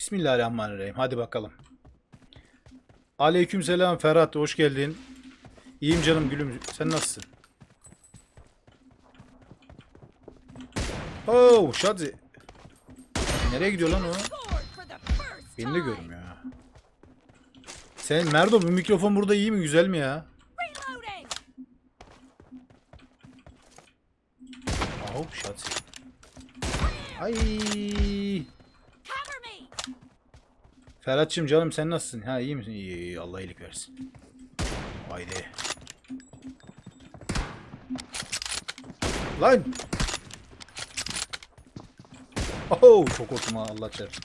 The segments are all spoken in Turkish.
Bismillahirrahmanirrahim. Hadi bakalım. Aleykümselam Ferhat. Hoş geldin. İyiyim canım gülüm. Sen nasılsın? Oh, Şadzi. Nereye gidiyor lan o? Beni de görmüyor. Sen Merdo bu mikrofon burada iyi mi? Güzel mi ya? Oh, Şadzi. Ay. Ferhat'cığım canım sen nasılsın? Ha iyi misin? İyi, iyi Allah iyilik versin. Haydi. Lan! Oh çok korktum ha Allah çarpsın.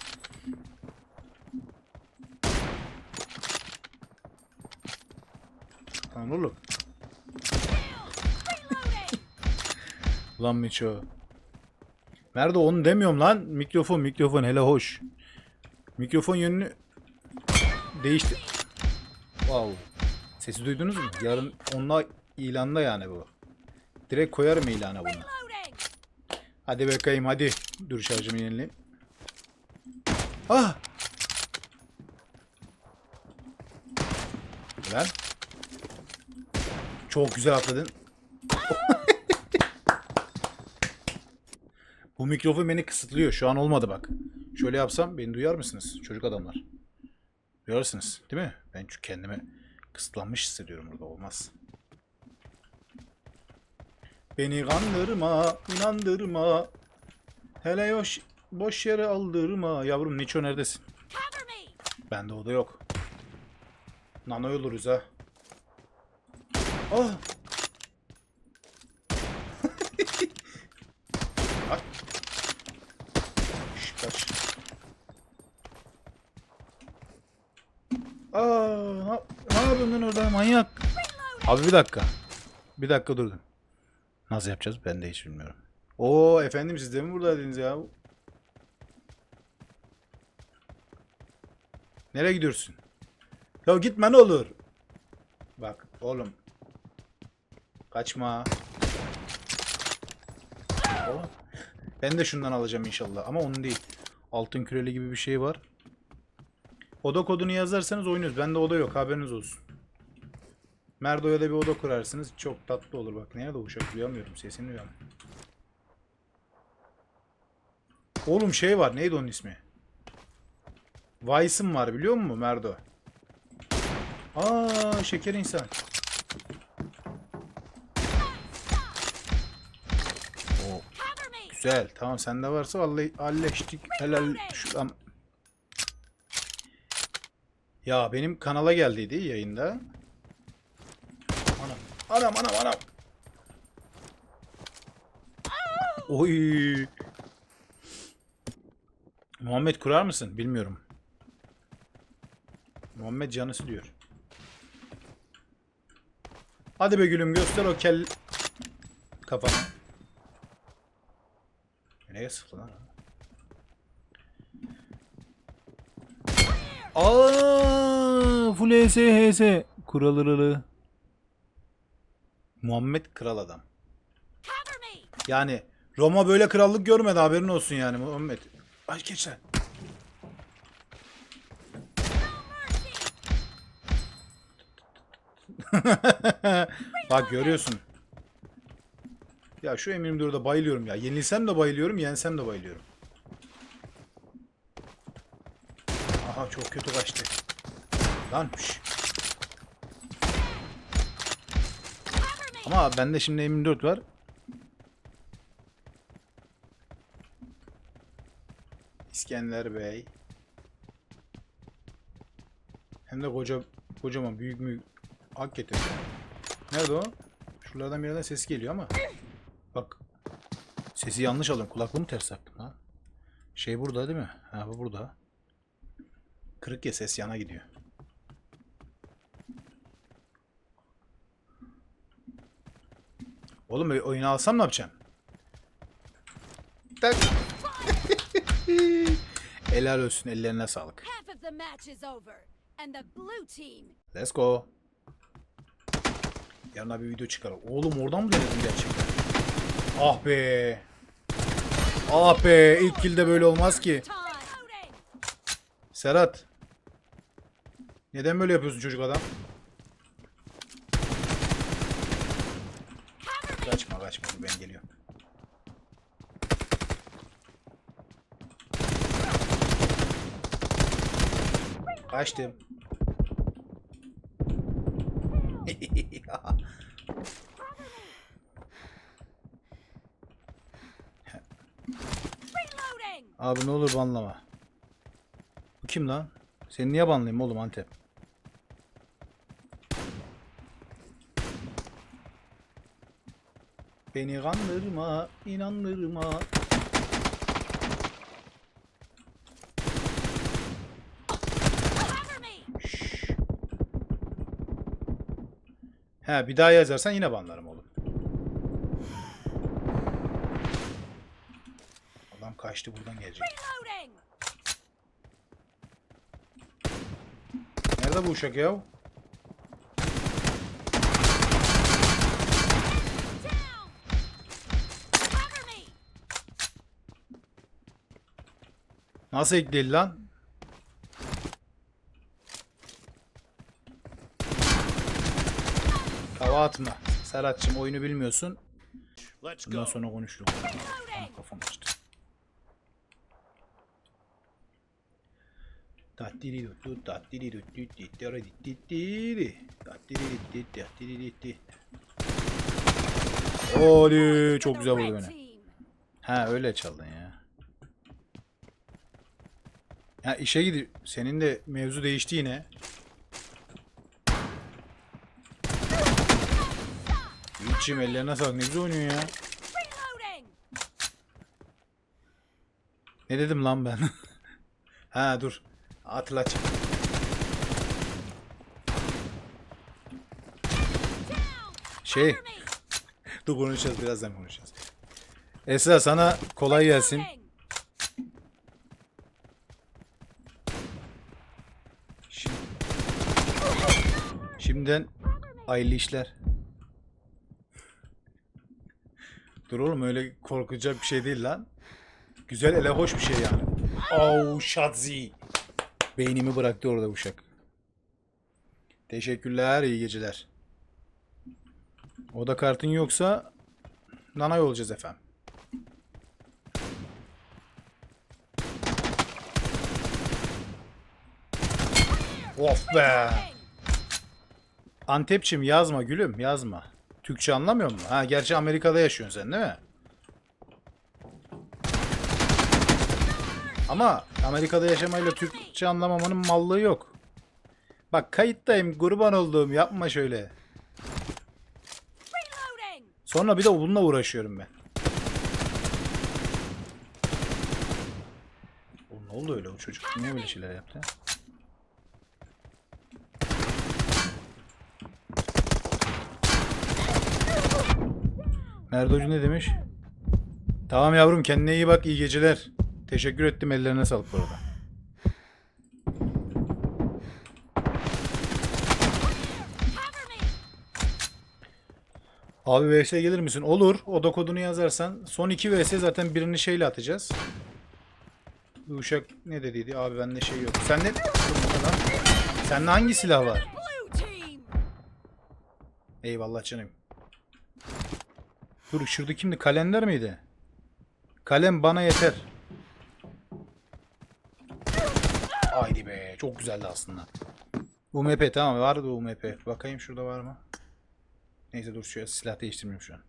Lan oğlum. Lan Miço. Nerede onu demiyorum lan. Mikrofon mikrofon hele hoş. Mikrofon yönünü değişti. Wow. Sesi duydunuz mu? Yarın onunla ilanda yani bu. Direkt koyarım ilana bunu. Hadi bakayım hadi. Dur şarjımı yenileyim. Ah! Lan. Çok güzel atladın. Bu mikrofon beni kısıtlıyor. Şu an olmadı bak. Şöyle yapsam beni duyar mısınız çocuk adamlar? Duyarsınız değil mi? Ben çünkü kendimi kısıtlanmış hissediyorum burada. Olmaz. Beni kandırma, inandırma. Hele yoş, boş yere aldırma. Yavrum Niço neredesin? Bende o da yok. Nano oluruz ha. Şş, kaç. Aa, ne, ne yapıyorsun lan orada manyak? Abi bir dakika. Bir dakika durdum. Nasıl yapacağız? Ben de hiç bilmiyorum. Oo efendim siz de mi buradaydınız ya? Nereye gidiyorsun? Ya gitme ne olur. Bak oğlum. Kaçma. Oo. Ben de şundan alacağım inşallah ama onun değil. Altın küreli gibi bir şey var. Oda kodunu yazarsanız oynuyoruz. Bende oda yok haberiniz olsun. Merdo'ya da bir oda kurarsınız. Çok tatlı olur bak. Nerede uşak duyamıyorum sesini duyamıyorum. Oğlum şey var neydi onun ismi? Vice'ım var biliyor musun Merdo? Aa şeker insan. O güzel. Tamam sende varsa vallahi halleştik. Helal şuradan. Ya benim kanala geldiydi yayında. Anam. Anam anam anam. Oy. Muhammed kurar mısın? Bilmiyorum. Muhammed canısı diyor. Hadi be gülüm göster o kel kafanı. Nereye sıktı lan? Aa, full HS HS. Kuralırılı. Muhammed kral adam. Yani Roma böyle krallık görmedi haberin olsun yani Muhammed. Ay geç sen. Bak görüyorsun. Ya şu M24'de bayılıyorum ya. Yenilsem de bayılıyorum, yensem de bayılıyorum. Aha çok kötü kaçtı. Lan şş. Ama bende şimdi M24 var. İskender Bey. Hem de koca kocaman büyük mü hakikaten. Nerede o? Şuralardan bir yerden ses geliyor ama. Bak. Sesi yanlış alıyorum. Kulaklığımı ters taktım ha. Şey burada değil mi? Ha bu burada. Kırık ya ses yana gidiyor. Oğlum böyle oyunu alsam ne yapacağım? Tak. Helal olsun ellerine sağlık. Let's go. Yarına bir video çıkar. Oğlum oradan mı denedin gerçekten? Ah be. Ah be. İlk kilde böyle olmaz ki. Serhat. Neden böyle yapıyorsun çocuk adam? Kaçma ben geliyorum. Reloading! Abi ne olur banlama. Bu kim lan? Seni niye banlayayım oğlum Antep? Beni kandırma, inandırma. Şşş. He bir daha yazarsan yine banlarım oğlum. Adam kaçtı buradan gelecek. Nerede bu uşak ya? Nasıl ekledi lan? Hava atma. Serhat'cığım oyunu bilmiyorsun. Bundan sonra konuştuk. Kafam açtı. Tattiridutu, tattiridutu, tittiridititiri. Tattiriditti, tattiriditti. Oley çok güzel vurdu beni. Ha öyle çaldın ya. Ya işe gidip senin de mevzu değişti yine. Yiğit'ciğim ellerine sağlık ne güzel oynuyor ya. Ne dedim lan ben? ha dur. Hatırlat. Şey, Cover me! dur konuşacağız birazdan konuşacağız. Esra sana kolay gelsin. Şimdi, şimdiden hayırlı işler. Dur oğlum öyle korkacak bir şey değil lan. Güzel ele hoş bir şey yani. Oh Shadzi. Beynimi bıraktı orada uşak. Teşekkürler, iyi geceler. Oda kartın yoksa nanay olacağız efendim. Of be. Antepçim yazma gülüm yazma. Türkçe anlamıyor musun? Ha gerçi Amerika'da yaşıyorsun sen değil mi? Ama Amerika'da yaşamayla Türkçe anlamamanın mallığı yok. Bak kayıttayım kurban olduğum yapma şöyle. Sonra bir de bununla uğraşıyorum ben. Oğlum ne oldu öyle o çocuk? Niye böyle şeyler yaptı? Merdocu ne demiş? Tamam yavrum kendine iyi bak iyi geceler. Teşekkür ettim ellerine sağlık bu arada. Abi VS gelir misin? Olur. Oda kodunu yazarsan. Son iki VS zaten birini şeyle atacağız. Uşak ne dediydi? Abi bende şey yok. Sende lan. Sende hangi silah var? Eyvallah canım. Dur şurada kimdi? Kalender miydi? Kalem bana yeter. Haydi be. Çok güzeldi aslında. UMP tamam vardı UMP. Bakayım şurada var mı? Neyse dur şu silah değiştirmiyorum şu an.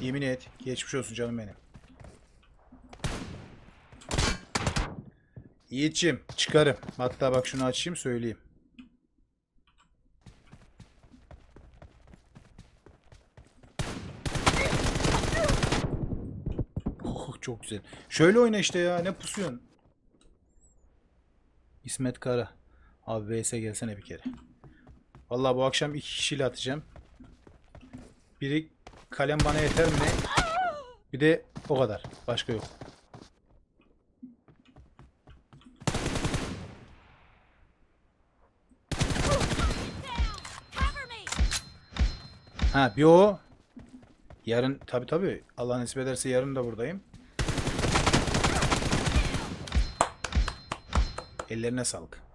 Yemin et. Geçmiş olsun canım benim. Yiğit'ciğim çıkarım. Hatta bak şunu açayım söyleyeyim. Oh, çok güzel. Şöyle oyna işte ya. Ne pusuyorsun? İsmet Kara. Abi VS gelsene bir kere. Vallahi bu akşam iki kişiyle atacağım. Biri kalem bana yeter mi? Bir de o kadar. Başka yok. Ha bir o. Yarın tabi tabi Allah nasip ederse yarın da buradayım. Ellerine sağlık.